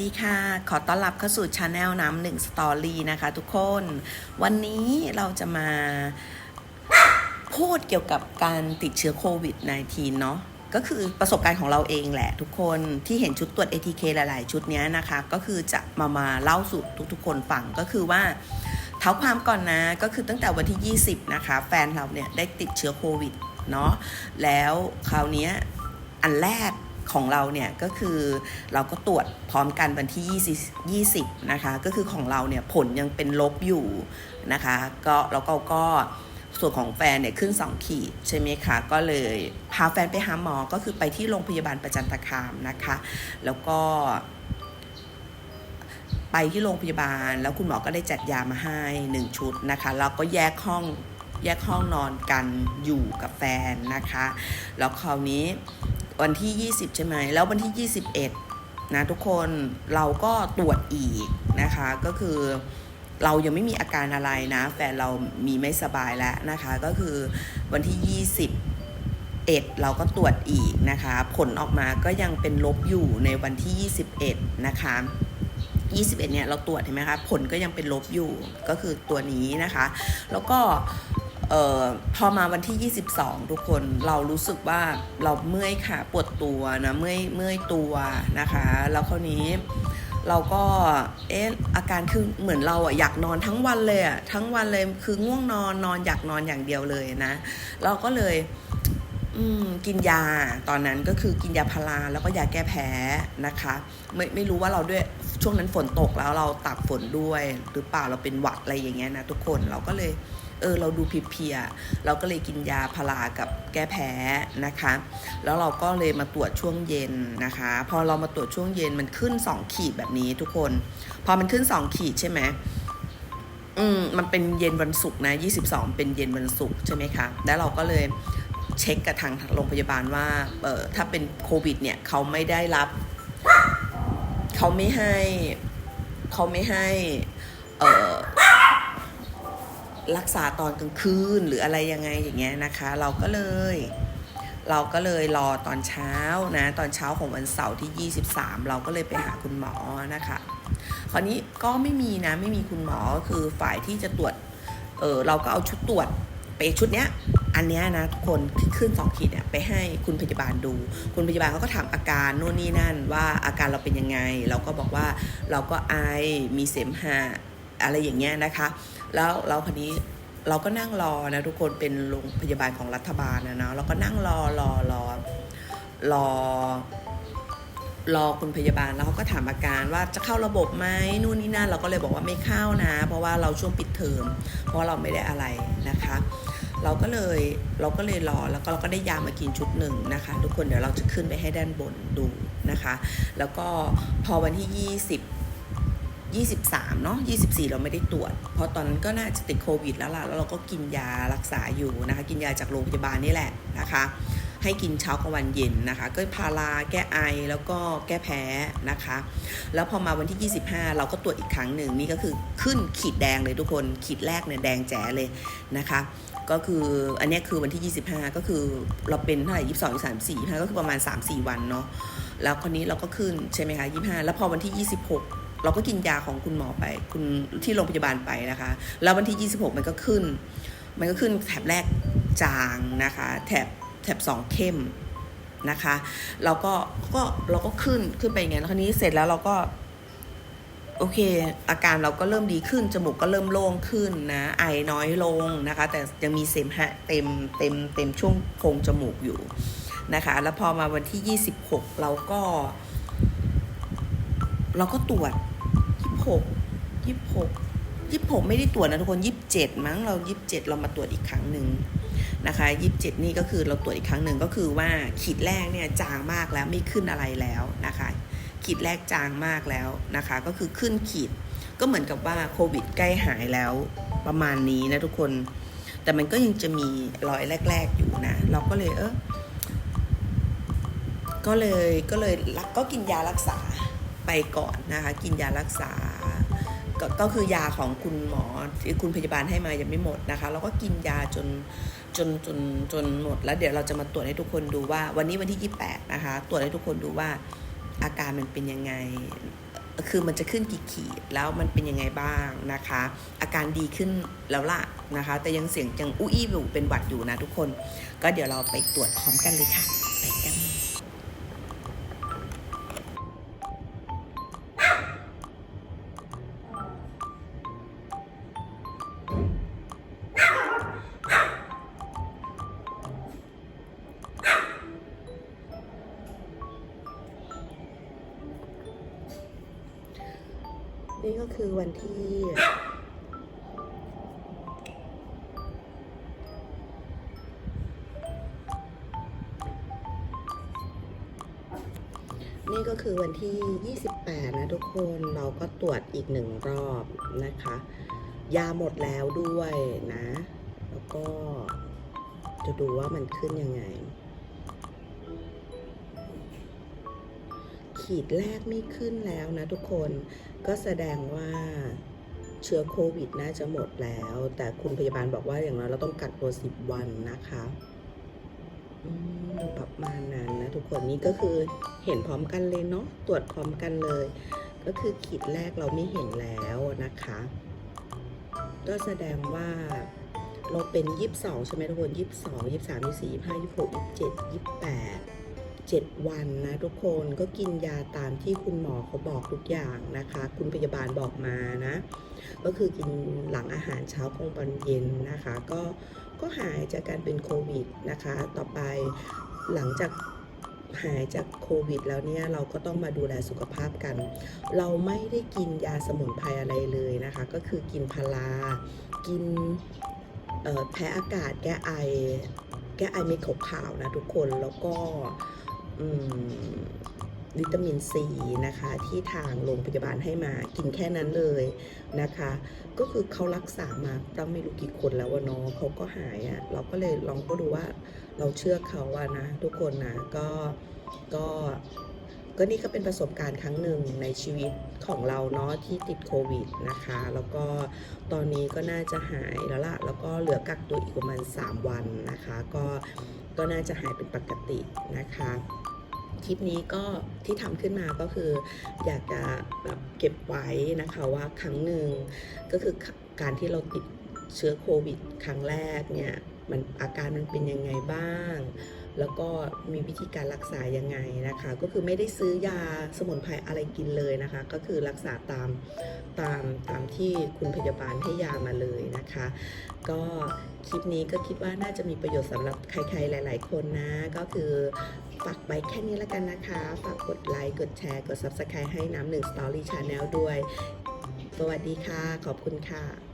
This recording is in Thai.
ดีค่ะ ขอต้อนรับเข้าสู่ชาแนลน้ำหนึ่งสตอรี่นะคะทุกคน วันนี้เราจะมาพูดเกี่ยวกับการติดเชื้อโควิด -19 เนาะก็คือประสบการณ์ของเราเองแหละทุกคนที่เห็นชุดตรวจ ATK หลาย ๆ ชุดนี้นะคะ ก็คือจะมามาเล่าสู่ทุก ๆ คนฟังก็คือว่าเท้าความก่อนนะก็คือตั้งแต่วันที่ 20 นะคะ แฟนเราเนี่ยได้ติดเชื้อโควิดเนาะแล้วคราวนี้อันแรก ของเราเนี่ยก็คือเราก็ตรวจพร้อมกันวันที่ 20 20 นะคะ ก็คือของเราเนี่ยผลยังเป็นลบอยู่นะคะ ก็แล้วก็ก็ส่วนของแฟนเนี่ยขึ้น 2 ขีดใช่ไหมคะ ก็เลยพาแฟนไปหาหมอ ก็คือไปที่โรงพยาบาลประจันตคามนะคะ แล้วก็ ไปที่โรงพยาบาล แล้วคุณหมอก็ได้จัดยามาให้ 1 ชุดนะคะ แล้วก็แยกห้องแยกห้องนอนกันอยู่กับแฟนนะคะ แล้วคราวนี้ วันที่ 20 ใช่ไหม แล้ววันที่ 21 นะทุกคนเราก็ตรวจอีกนะคะ ก็คือเรายังไม่มีอาการอะไรนะ แฟนเรามีไม่สบายแล้วนะคะ ก็คือวันที่20 21 เราก็ตรวจอีกนะคะ ผลออกมาก็ยังเป็นลบอยู่ในวันที่ 21 นะคะ 21 เนี่ยเราตรวจเห็นไหมคะ ผลก็ยังเป็นลบอยู่ ก็คือตัวนี้นะคะ แล้วก็ ออพอมาวันที่ 22 ทุกคนเรารู้สึกว่าเราเมื่อยขาปวดตัวนะเมื่อยเมื่อยตัวนะคะ แล้วคราวนี้เราก็เอ๊ะอาการคือเหมือนเราอะอยากนอนทั้งวันเลยอะทั้งวันเลยคือง่วงนอนนอนอยากนอนอย่างเดียวเลยนะ เราก็เลยกินยาตอนนั้นก็คือกินยาพาราแล้วก็ยาแก้แพ้นะคะ ไม่ไม่รู้ว่าเราด้วยช่วงนั้นฝนตกแล้วเราตากฝนด้วย หรือเปล่าเราเป็นหวัดอะไรอย่างเงี้ยนะทุกคนเราก็เลย เออเราดูเพียๆเราก็เลยกินยาพารากับแก้แพ้นะคะ แล้วเราก็เลยมาตรวจช่วงเย็นนะคะ พอเรามาตรวจช่วงเย็นมันขึ้น 2 ขีดแบบนี้ทุกคน พอมันขึ้น 2 ขีดใช่ไหมอืมมันเป็นเย็นวันศุกร์นะ 22 เป็นเย็นวันศุกร์ใช่ไหมคะ แล้วเราก็เลยเช็คกับทางโรงพยาบาลว่าเออถ้าเป็นโควิดเนี่ยเขาไม่ได้รับ เขาไม่ให้ เขาไม่ให้ เออ รักษาตอนกลางคืนหรืออะไรยังไงอย่างเงี้ยนะคะ เราก็เลย เราก็เลยรอตอนเช้านะ ตอนเช้าของวันเสาร์ที่ 23 เราก็เลยไปหาคุณหมอนะคะ คราวนี้ก็ไม่มีนะไม่มีคุณหมอคือฝ่ายที่จะตรวจเออเราก็เอาชุดตรวจไปชุดเนี้ยอันเนี้ยนะทุกคนขึ้นสองขีดเนี่ยไปให้คุณพยาบาลดู คุณพยาบาลเขาก็ถามอาการโน่นนี่นั่น ว่าอาการเราเป็นยังไง เราก็บอกว่าเราก็ไอมีเสมหะอะไรอย่างเงี้ยนะคะ แล้วเราคนนี้เราก็นั่งรอนะทุกคนเป็นโรงพยาบาลของรัฐบาลนะเนาะเราก็นั่งรอรอรอรอรอคุณพยาบาลแล้วเขาก็ถามอาการว่าจะเข้าระบบไหมนู่นนี่นั่นเราก็เลยบอกว่าไม่เข้านะ เพราะว่าเราช่วงปิดเทอมเพราะเราไม่ได้อะไรนะคะ เราก็เลยเราก็เลยรอแล้วก็เราก็ได้ยามากินชุดหนึ่งนะคะ ทุกคนเดี๋ยวเราจะขึ้นไปให้ด้านบนดูนะคะ แล้วก็พอวันที่ 20 23เนาะ24 เราไม่ได้ตรวจ เพราะตอนนั้นก็น่าจะติดโควิดแล้วล่ะ แล้วเราก็กินยารักษาอยู่นะคะ กินยาจากโรงพยาบาลนี่แหละนะคะ ให้กินเช้ากับวันเย็นนะคะ ก็พาราแก้ไอแล้วก็แก้แพ้นะคะ แล้วพอมาวันที่ 25 เราก็ตรวจอีกครั้งหนึ่งนี่ก็คือขึ้นขีดแดงเลยทุกคน ขีดแรกเนี่ยแดงแจ๋เลยนะคะก็คืออันนี้คือวันที่ 25 ก็คือเราเป็นเท่าไหร่22 23 24 25ก็คือประมาณ 3-4 วันเนาะแล้วคนนี้เราก็ขึ้นใช่ไหมคะ25แล้วพอวันที่ 26 เราก็กินยาของคุณหมอไป คุณที่โรงพยาบาลไปนะคะ แล้ววันที่ 26 มันก็ขึ้น มันก็ขึ้นแถบแรกจางนะคะ แถบแถบสองเข้มนะคะเราก็ก็เราก็ขึ้นขึ้นไปอย่างเงี้ยแล้วคราวนี้เสร็จแล้วเราก็โอเค อาการเราก็เริ่มดีขึ้น จมูกก็เริ่มโล่งขึ้นนะ ไอน้อยลงนะคะ แต่ยังมีเสมหะเต็มเต็มเต็มช่วงโพรงจมูกอยู่นะคะ แล้วพอมาวันที่ 26 เราก็ เราก็ตรวจ26 26 26ไม่ได้ตรวจนะทุกคน27มั้งเรา27เจ็ดเรามาตรวจอีกครั้งหนึ่งนะคะ27นี่ก็คือเราตรวจอีกครั้งหนึ่งก็คือว่าขีดแรกเนี่ยจางมากแล้วไม่ขึ้นอะไรแล้วนะคะ ขีดแรกจางมากแล้วนะคะ ก็คือขึ้นขีดก็เหมือนกับว่าโควิดใกล้หายแล้วประมาณนี้นะทุกคน แต่มันก็ยังจะมีรอยแรก ๆอยู่นะ เราก็เลยเออก็เลยก็เลยรักก็กินยารักษา ไปก่อนนะคะ กินยารักษา ก็ก็คือยาของคุณหมอที่คุณพยาบาลให้มายังไม่หมดนะคะ เราก็กินยาจนจนจนจนหมดแล้วเดี๋ยวเราจะมาตรวจให้ทุกคนดูว่า วันนี้วันที่ 28 นะคะ ตรวจให้ทุกคนดูว่าอาการมันเป็นยังไง คือมันจะขึ้นกี่ขีดแล้วมันเป็นยังไงบ้างนะคะ อาการดีขึ้นแล้วล่ะนะคะ แต่ยังเสียงยังอุ้ยอยู่เป็นหวัดอยู่นะทุกคน ก็เดี๋ยวเราไปตรวจพร้อมกันเลยค่ะ นี่ก็คือวันที่ นี่ก็คือวันที่ 28 นะทุกคนเราก็ตรวจอีกหนึ่งรอบนะคะ ยาหมดแล้วด้วยนะ แล้วก็จะดูว่ามันขึ้นยังไง ขีดแรกไม่ขึ้นแล้วนะทุกคนก็แสดงว่าเชื้อโควิดน่าจะหมดแล้ว แต่คุณพยาบาลบอกว่าอย่างน้อยเราต้องกักตัว 10 วันนะคะประมาณนั้นนะทุกคนนี่ก็คือเห็นพร้อมกันเลยเนาะตรวจพร้อมกันเลย ก็คือขีดแรกเราไม่เห็นแล้วนะคะ ก็แสดงว่าเราเป็น 22 ใช่ไหมทุกคน 22 23 24 25 26 27 28 7 วันนะทุกคนก็กินยาตามที่คุณหมอเขาบอกทุกอย่างนะคะ คุณพยาบาลบอกมานะ ก็คือกินหลังอาหารเช้ากลางวันเย็นนะคะ ก็ก็หายจากการเป็นโควิดนะคะ ต่อไปหลังจากหายจากโควิดแล้วเนี่ยเราก็ต้องมาดูแลสุขภาพกัน เราไม่ได้กินยาสมุนไพรอะไรเลยนะคะ ก็คือกินพารากินแพ้อากาศแก้ไอ แก้ไอเม็ดขาวๆนะทุกคนแล้วก็ วิตามินซีนะคะ ที่ทางโรงพยาบาลให้มากินแค่นั้นเลยนะคะ ก็คือเขารักษามาตั้งไม่รู้กี่คนแล้ววะเนาะเขาก็หายอะ่ะเราก็เลยลองก็ดูว่าเราเชื่อเขาอะนะ ทุกคนนะก็ก็ก็นี่ก็เป็นประสบการณ์ครั้งหนึ่งในชีวิตของเราเนาะที่ติดโควิดนะคะ แล้วก็ตอนนี้ก็น่าจะหายแล้วละแล้วก็เหลือกักตัวอีกประมาณ 3 วันนะคะ ก็ก็น่าจะหายเป็นปกตินะคะ คลิปนี้ก็ที่ทำขึ้นมาก็คืออยากจะแบบเก็บไว้นะคะว่าครั้งหนึ่งก็คือการที่เราติดเชื้อโควิด ครั้งแรกเนี่ยมันอาการมันเป็นยังไงบ้าง แล้วก็มีวิธีการรักษายังไงนะคะ ก็คือไม่ได้ซื้อยาสมุนไพรอะไรกินเลยนะคะ ก็คือรักษาตามตามตามที่คุณพยาบาลให้ยามาเลยนะคะ ก็คลิปนี้ก็คิดว่าน่าจะมีประโยชน์สำหรับใครๆหลาย ๆ คนนะ ก็คือฝากไว้แค่นี้แล้วกันนะคะ ฝากกดไลค์ กดแชร์ กด Subscribe ให้น้ำหนึ่ง Story Channel ด้วย สวัสดีค่ะ ขอบคุณค่ะ